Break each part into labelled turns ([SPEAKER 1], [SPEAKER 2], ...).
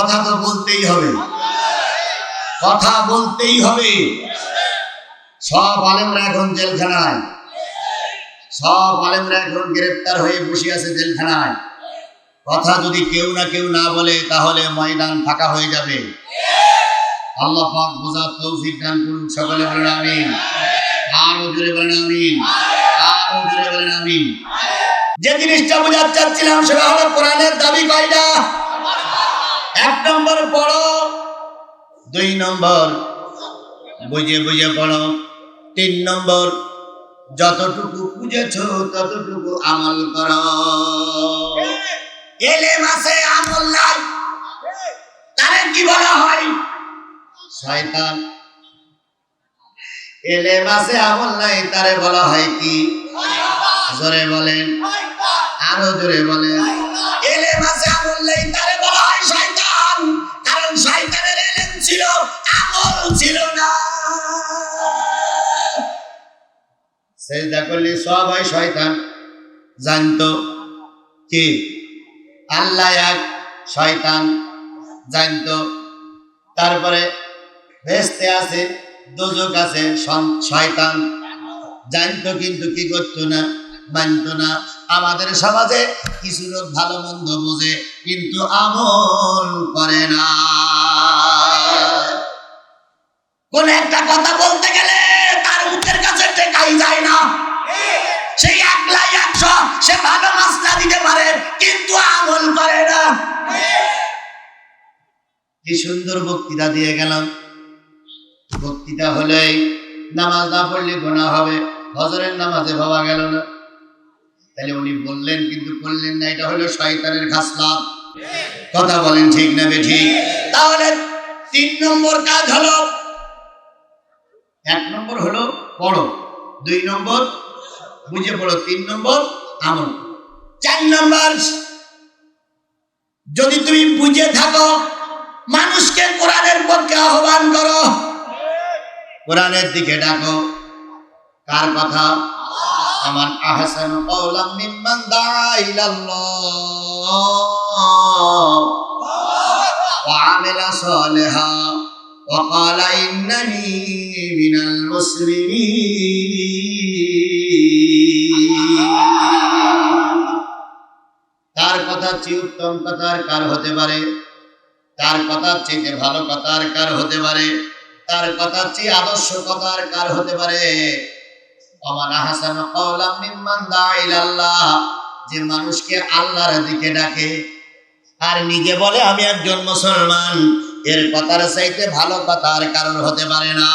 [SPEAKER 1] কথা তো বলতেই হবে। কথা বলতেই হবে। সব আলেমরা এখন জেলখানায়। সব আলেমরা এখন গ্রেপ্তার হয়ে বসে আছে জেলখানায়। কথা যদি কেউ না কেউ না বলে, তাহলে ময়দান ফাঁকা হয়ে যাবে। আল্লাহ পাক বোঝার তৌফিক দান করুন সকলে বলেন আমিন। আরও জোরে বলেন আমিন। আরও জোরে বলেন আমিন। যে জিনিসটা বোঝাতে চাচ্ছিলাম সেটা হলো কোরআনের দাবি এক নম্বর পড়ো। দুই নম্বর। বুঝে বুঝে পড়ো। তিন নম্বর। যতটুকু বুঝেছ, ততটুকু আমল করো। এলে মাসে আমল নাই। তারে কি বলা হয়? শয়তান। এলে মাসে আমল নাই, তারে বলা হয় কি? জোরে বলেন। আরও জোরে বলেন। এলে মাসে আমল নাই, তারে ছিল না। সেজদা করলে সব হয় শয়তান। জানতো আল্লাহ এক, শয়তান জানতো। তারপরে ভেস্তে আছে, দোজক আছে শয়তান। জানতো কিন্তু কি করতো না, মানতো না। আমাদের সমাজে কিছু লোক ভালো মন্দ বোঝে, কিন্তু আমল করে না। কোন একটা কথা বলতে গেলে তার মুখের কাছে টেকাই যায় না। সেই একলাই একশো, সে ভালো মাছটা দিতে পারে, কিন্তু আমল করে না। কি সুন্দর বক্তৃতা দিয়ে গেলাম। বক্তৃতা হলেই নামাজ না পড়লে গোনা হবে, হজরের নামাজে ভাবা গেল না। তাহলে উনি বললেন, কিন্তু করলেন না, এটা হলো শয়তানের খাসলা কথা বলেন ঠিক না বেঠিক তাহলে তিন নম্বর কাজ হলো এক নম্বর হলো পড়ো দুই নম্বর বুঝে পড়ো, তিন নম্বর আমল। চার নম্বর, যদি তুমি বুঝে থাকো, মানুষকে কোরআনের পক্ষে আহ্বান করো। কোরআনের দিকে ডাকো। কার কথা? আমার আহসান কওলাম মিম্মান দাআ ওয়া আমিলা সালিহা। ক্বালা ইন্নানি মিনাল মুসলিমিন তার কথা চেয়ে উত্তম কথা আর কার হতে পারে? তার কথার চেয়ে ভালো কথা আর কার হতে পারে? তার কথার চেয়ে আদর্শ কথা আর কার হতে পারে? অমান হাসান কওলাম মিম্মান যে মানুষকে আল্লাহর দিকে ডাকে, আর নিজে বলে, আমি একজন মুসলমান। এর কথার চাইতে ভালো কথা আর কারোর হতে পারে না।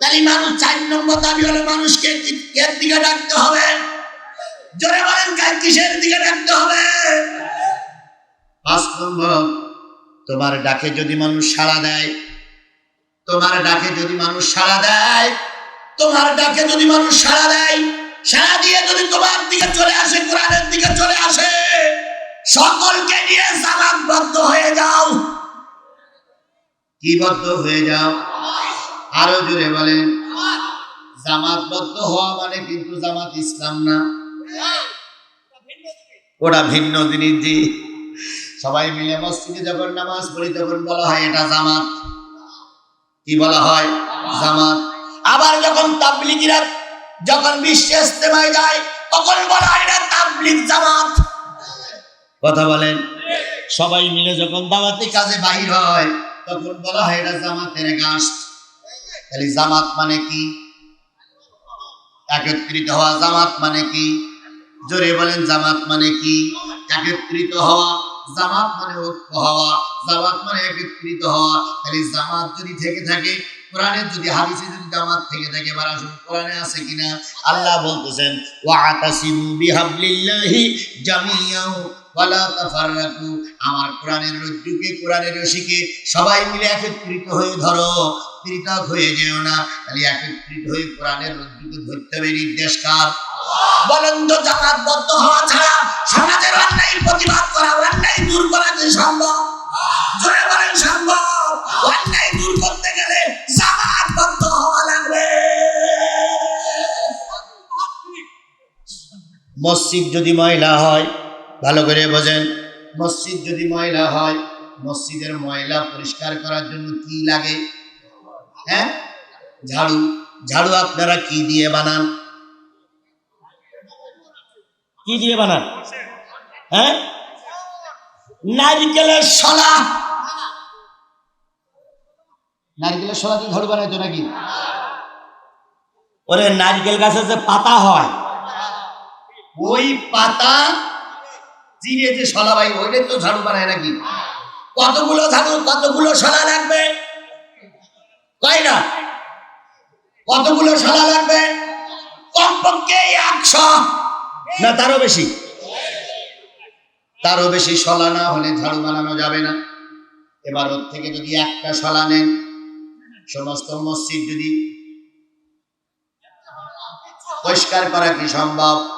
[SPEAKER 1] তাহলে মানুষ চার নম্বর দাবি হলে মানুষকে এর দিকে ডাকতে হবে? জোরে বলেন কার কিসের দিকে ডাকতে হবে? পাঁচ নম্বর, তোমার ডাকে যদি মানুষ সাড়া দেয়, তোমার ডাকে যদি মানুষ সাড়া দেয়, তোমার ডাকে যদি মানুষ সাড়া দেয়, সাড়া দিয়ে যদি তোমার দিকে চলে আসে, কোরআনের দিকে চলে আসে সকলকে নিয়ে জামাতবদ্ধ হয়ে যাও। কি বদ্ধ হয়ে যাও? আরও জোরে বলেন। জামাতবদ্ধ হওয়া মানে কিন্তু জামাত ইসলাম না। ওটা ভিন্ন জিনিস জি। সবাই মিলে মসজিদে যখন নামাজ পড়ি তখন বলা হয় এটা জামাত। কি বলা হয়? জামাত। আবার যখন তাবলিগিরা যখন বিশ্ব ইস্তেমায় যায়, তখন বলা হয় এটা তাবলিগ জামাত। কথা বলেন। সবাই মিলে যখন দাওয়াতি কাজে বাহির হয়, তখন বলা হয়, এটা জামাতের গাছ। তাহলে জামাত মানে কি? একত্রিত হওয়া জামাত মানে কি? জোরে বলেন, জামাত মানে কি? একত্রিত হওয়া, জামাত মানে ঐক্য হওয়া, জামাত মানে একত্রিত হওয়া। তাহলে জামাত যদি থেকে থাকে কোরআনে যদি হাদিসে যদি জামাত থেকে থাকে, এবার আসুন, কোরআনে আছে কিনা? আল্লাহ বলতেছেন ওয়াতাসিমু বিহাবলিল্লাহি জামিয়াও। ওয়ালা তাফাররাকু, আমার কোরআনের রজ্জুকে, কোরআনের রশিকে সবাই মিলে একত্রিত হয়ে ধরো। পৃথক হয়ে যেও না, তাহলে একত্রিত হয়ে কোরআনের রজ্জুকে ধরতে হবে নির্দেশ কার? বলেন তো, জামাতবদ্ধ হওয়া ছাড়া সমাজের অন্যায় প্রতিবাদ করা, অন্যায় দূর করা কি সম্ভব? জোরে বলেন, সম্ভব। অন্যায় দূর করতে গেলে জামাতবদ্ধ হওয়া লাগবে। মসজিদ যদি ময়লা হয় ভালো করে বোঝেন। মসজিদ যদি ময়লা হয় মসজিদের ময়লা পরিষ্কার করার জন্য কি লাগে? হ্যাঁ? ঝাড়ু। ঝাড়ু আপনারা কি দিয়ে বানান?
[SPEAKER 2] কি দিয়ে বানান? হ্যাঁ? নারিকেলের শলা
[SPEAKER 1] নারকেলের সলা দিয়ে ঝাড়ু বানাইতো নাকি?
[SPEAKER 2] ওরে নারিকেল গাছের যে পাতা হয়।
[SPEAKER 1] ওই পাতা চিড়ে যে শলা ভাই, ওইটাই তো ঝাড়ু বানায় নাকি? কতগুলো ঝাড়ু, কতগুলো শলা লাগবে? তাই না? কতগুলো শলা লাগবে? কমপক্ষে একশো। না, তারও বেশি। তারও বেশি শলা না হলে ঝাড়ু বানানো যাবে না। এবার ওর থেকে যদি একটা শলা নেন, সমস্ত মসজিদ যদি পরিষ্কার করা কি সম্ভব?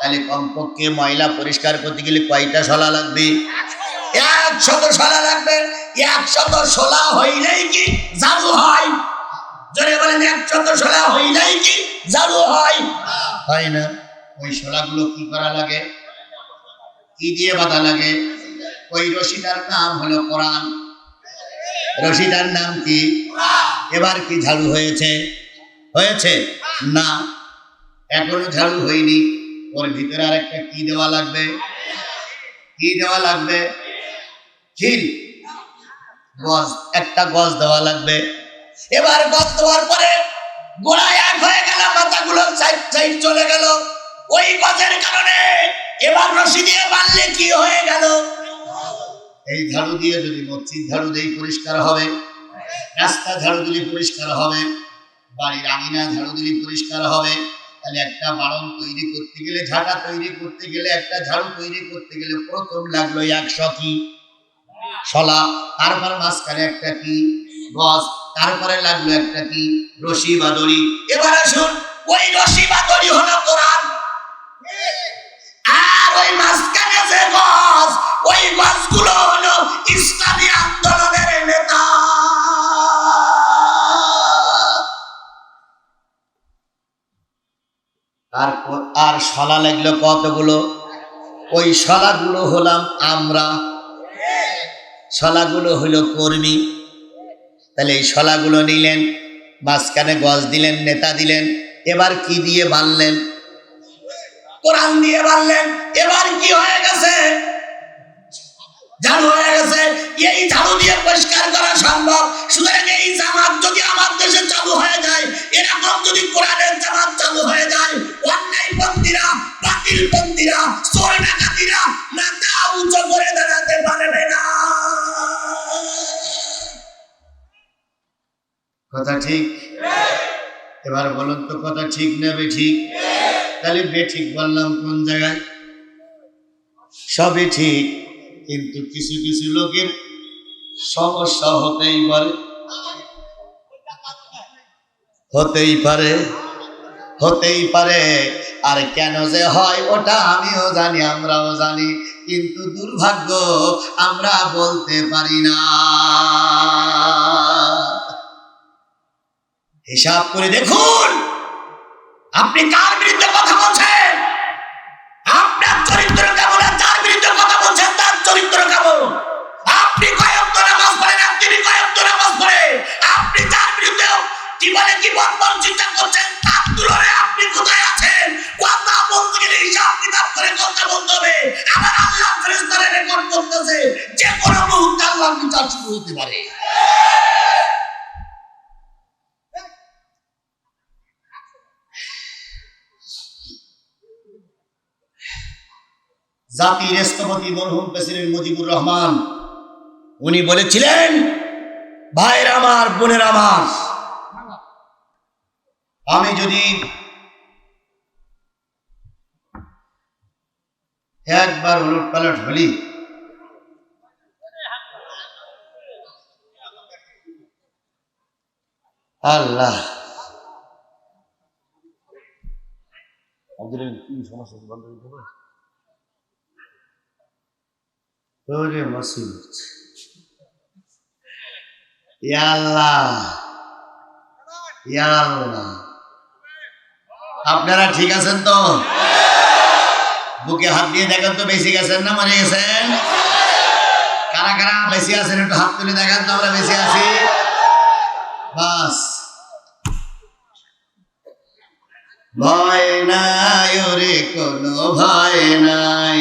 [SPEAKER 1] তাহলে কমপক্ষে ময়লা পরিষ্কার করতে গেলে কয়টা শলা লাগবে? একশত শলা লাগবে। একশত শলা হইলেই কি ঝাড়ু হয়? জোরে বলেন, একশত শলা হইলেই কি ঝাড়ু হয়? হয় না। ওই শলাগুলো কি করা লাগে? কি দিয়ে বাঁধা লাগে? ওই রশিদার নাম হলো কোরআন। রশিদার নাম কি? এবার কি ঝাড়ু হয়েছে? হয়েছে? না। এখনও ঝাড়ু হয়নি। ওর ভিতরে আর একটা কি দেওয়া লাগবে? কি দেওয়া লাগবে? খিল গজ, একটা গজ দেওয়া লাগবে। এবার গজ দেওয়ার পরে গোড়া এক হয়ে গেল, মাথাগুলো সাইড সাইড চলে গেল। ওই গজের কারণে এবার রশি দিয়ে বাঁধলে কি হয়ে গেল? এই ঝাড়ু দিয়ে যদি মসজিদ ঝাড়ু দেই পরিষ্কার হবে, রাস্তা ঝাড়ু দিলে পরিষ্কার হবে, বাড়ির আঙিনা ঝাড়ু দিলে পরিষ্কার হবে। তাহলে একটা বাড়ন তৈরি করতে গেলে, ঝাঁটা তৈরি করতে গেলে, একটা ঝাড়ু তৈরি করতে গেলে প্রথম লাগল একশো কি শলা তারপর মাঝখানে একটা কি? গছ তারপরে লাগল একটা কি? রশি বা দড়ি এবার আসুন, ওই রশি বা দড়ি হলো কোরআন। আর ওই মাঝখানে যে গছ ওই গছগুলো হলো ইসলামী আন্দোলনের নেতা। ক- আর শলা লাগল কতগুলো? ওই শলাগুলো হলাম আমরা। শলাগুলো হলো কর্মী। তাহলে এই শলাগুলো নিলেন, মাঝখানে গজ দিলেন, নেতা দিলেন, এবার কি দিয়ে বানলেন কোরআন দিয়ে বানলেন এবার কি হয়ে গেছে? ঝাড়ু হয়ে গেছে। এই ঝাড়ু দিয়ে পরিষ্কার করা সম্ভব। সুতরাং এই জামাত যদি আমার দেশে চালু হয়ে যায়, এরকম যদি কোরআনের জামাত চালু হয়ে যায়, অন্যায় পন্থীরা, বাতিল পন্থীরা চোর মাথা উঁচু করে দাঁড়াতে পারবে না। কথা ঠিক? এবার বলুন তো কথা ঠিক না বেঠিক? তাহলে বেঠিক বললাম কোন জায়গায়? সবই ঠিক। কিন্তু কিছু কিছু লোকের সমস্যা হতেই পারে। হতেই পারে হতেই পারে। আর কেন যে হয় ওটা আমিও জানি, আমরাও জানি, কিন্তু দুর্ভাগ্য আমরা বলতে পারি না। হিসাব করে দেখুন, আপনি কার বিরুদ্ধে কথা কি বন্ধন চিন্তা করছেন? তার তুলনায় আপনি কোথায় আছেন? কথা হিসাব কিতাব করে হবে। আল্লাহ রেকর্ড করতেছে, যে কোনো মুহূর্তে আল্লাহর বিচার শুরু হতে পারে। জাতির মরহুম প্রেসিডেন্ট মুজিবুর রহমান, উনি বলেছিলেন, ভাইয়ের আমার, বোনের আমার আমি যদি একবার উলট পালট হলি আল্লাহ। আল্লাহ আল্লাহ। আপনারা ঠিক আছেন তো? বুকে হাত দিয়ে দেখেন তো বেশি গেছেন না মরে গেছেন? কারা কারা বেশি আছেন একটু হাত তুলে দেখেন তো আমরা বেশি আছি। বাস। ভয় নাই ওরে, কোনো ভয় নাই।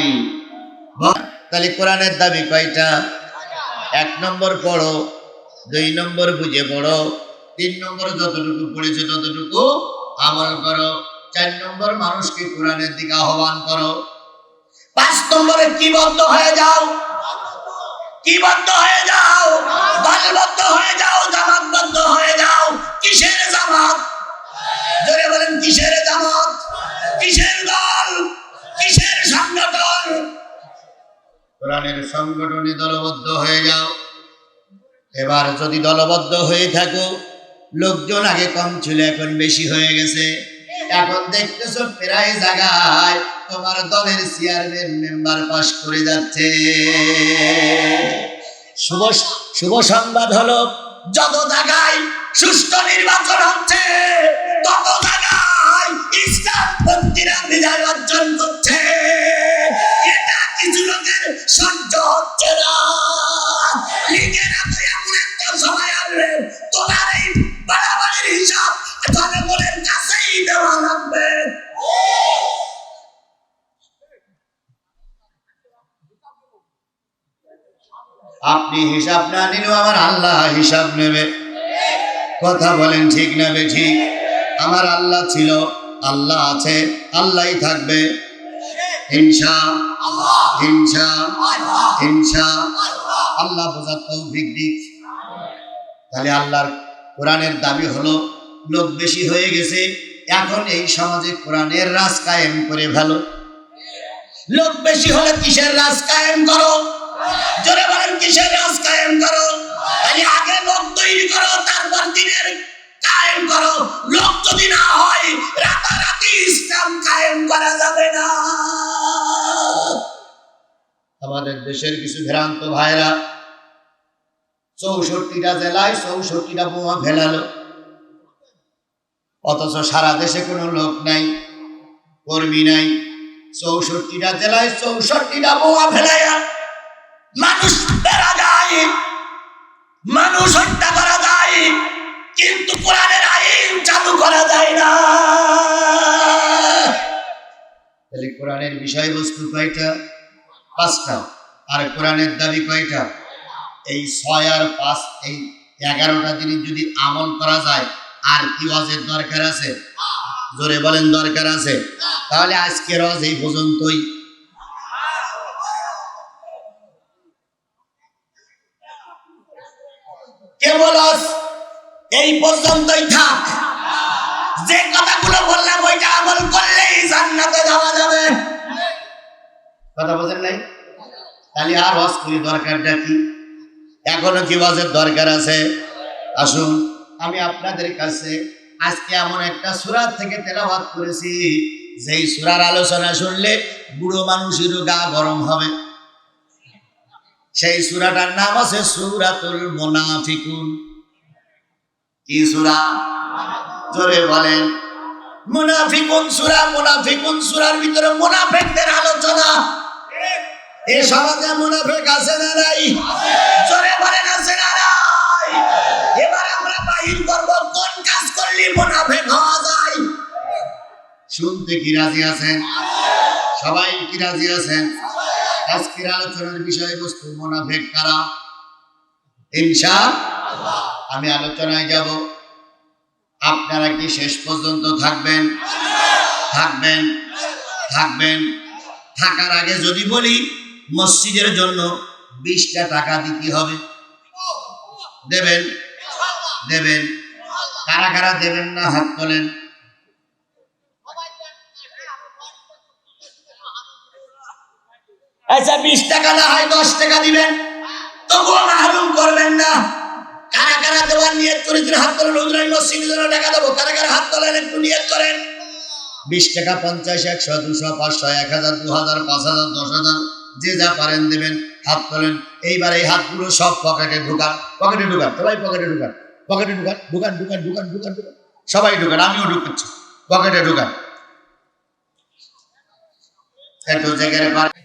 [SPEAKER 1] তাহলে কোরআনের দাবি কয়টা? এক নম্বর পড়ো, দুই নম্বর বুঝে পড়ো, তিন নম্বর যতটুকু পড়েছে ততটুকু আমল করো। চার নম্বর মানুষকে কোরআনের দিকে আহ্বান করো। পাঁচ নম্বরে কি বদ্ধ হয়ে যাও? কি বদ্ধ হয়ে যাও? দলবদ্ধ হয়ে যাও, জামাতবদ্ধ হয়ে যাও। কিসের জামাত? জোরে বলেন, কিসের জামাত? কিসের দল? কিসের সংগঠন? কোরআনের সংগঠনে দলবদ্ধ হয়ে যাও। এবার যদি দলবদ্ধ হয়ে থাকো, লোকজন আগে কম ছিল, এখন বেশি হয়ে গেছে। এখন দেখতেছো প্রায় জায়গায় তোমার দলের চেয়ারম্যান মেম্বার পাস করে যাচ্ছে। শুভ শুভ সংবাদ হলো, যত জায়গায় সুষ্ঠু নির্বাচন হচ্ছে, তত জায়গায় ইসলামপন্থীরা বিজয় অর্জন করছে। এটা কিছু লোকের সহ্য হচ্ছে আপনি হিসাব না নিলেও আমার আল্লাহ হিসাব নেবে। কথা বলেন ঠিক নেবে ঠিক? আমার আল্লাহ ছিল, আল্লাহ আছে, আল্লাহই থাকবে। হিংসা হিংসা হিংসা আল্লাহ বোঝার দিক। তাহলে আল্লাহর কোরআনের দাবি হলো, লোক বেশি হয়ে গেছে, এখন এই সমাজে কোরআনের রাজ কায়েম করে ভালো লোক বেশি হলে কিসের রাজ কায়েম করো? জোরে বলেন কায়েম করো? আগে লোক তৈরি করো, তারপর দিনের কায়েম করো। লোক যদি না হয়, রাতারাতি ইসলাম কায়েম করা যাবে না। আমাদের দেশের কিছু ভ্রান্ত ভাইরা চৌষট্টিটা জেলায় চৌষট্টিটা বোমা ফেলালো। অথচ সারা দেশে কোনো লোক নাই, কর্মী নাই। চৌষট্টিটা জেলায় চৌষট্টিটা বোমা ফেলাইয়া মানুষ বেড়া যায়, মানুষ হত্যা করা যায়, কিন্তু কোরআনের আইন চালু করা যায় না। তাহলে কোরআনের বিষয়বস্তু কয়টা? পাঁচটা। আর কোরআনের দাবি কয়টা? এই ছয় আর পাঁচ, এই এগারোটা দিনে যদি আমল করা যায়, আর কি ওয়াজের দরকার আছে? জোরে বলেন দরকার আছে। তাহলে আজকের ওয়াজ এই পর্যন্তই। কেবল আজ এই পর্যন্তই থাক। যে কথাগুলো বললাম, ওইটা আমল করলেই জান্নাতে যাওয়া যাবে। কথা বলছেন নাই? তাহলে আর ওয়াজ করি দরকারটা কি? এখনও কি ওয়াজের দরকার আছে? আসুন, আমি আপনাদের কাছে আজকে এমন একটা সুরাত থেকে তেলাওয়াত করেছি। যেই সুরার আলোচনা শুনলে বুড়ো মানুষেরও গা গরম হবে। সেই সুরাটার নাম আছে সুরাতুল মুনাফিকুন। কি সুরা? জোরে বলেন। মুনাফিকুন সুরা, মুনাফিকুন সুরার ভিতরে মুনাফিকদের আলোচনা। এ সমাজে মুনাফিক আছে না নাই? জোরে বলেন, আছে না নাই? এবার আমরা বাহির করব, কোন কাজ করলে মুনাফিক হওয়া যায়? শুনতে কি রাজি আছেন? সবাই কি রাজি আছেন? আজকের আলোচনার বিষয়বস্তু মোনাফেক কারা? ইনশা আমি আলোচনায় যাব। আপনারা কি শেষ পর্যন্ত থাকবেন? থাকবেন। থাকবেন। থাকার আগে যদি বলি, মসজিদের জন্য বিশটা টাকা দিতে হবে। দেবেন? দেবেন। কারা কারা দেবেন না হাত তোলেন? আচ্ছা বিশ টাকা না হয় দশ টাকা দিবেন? তবুও মাহরুম করবেন না। কারা কারা দেওয়ার নিয়ত করেছেন? হাত তোলেন হুজুর, আমি মসজিদের জন্য টাকা দেবো। কারা কারা হাত তোলেন, একটু নিয়ত করেন। বিশ টাকা পঞ্চাশ, একশো, দুশো, পাঁচশো, এক হাজার, দু হাজার, পাঁচ হাজার, দশ হাজার, যে যা পারেন দেবেন, হাত তোলেন। এইবার এই হাতগুলো সব পকেটে ঢুকান। পকেটে ঢুকান, সবাই পকেটে ঢুকান। পকেটে ঢুকান ঢুকান ঢুকান ঢুকান ঢুকান ঢুকান। সবাই ঢুকান, আমিও ঢুকাচ্ছি পকেটে ঢুকান। একটু জায়গায় করে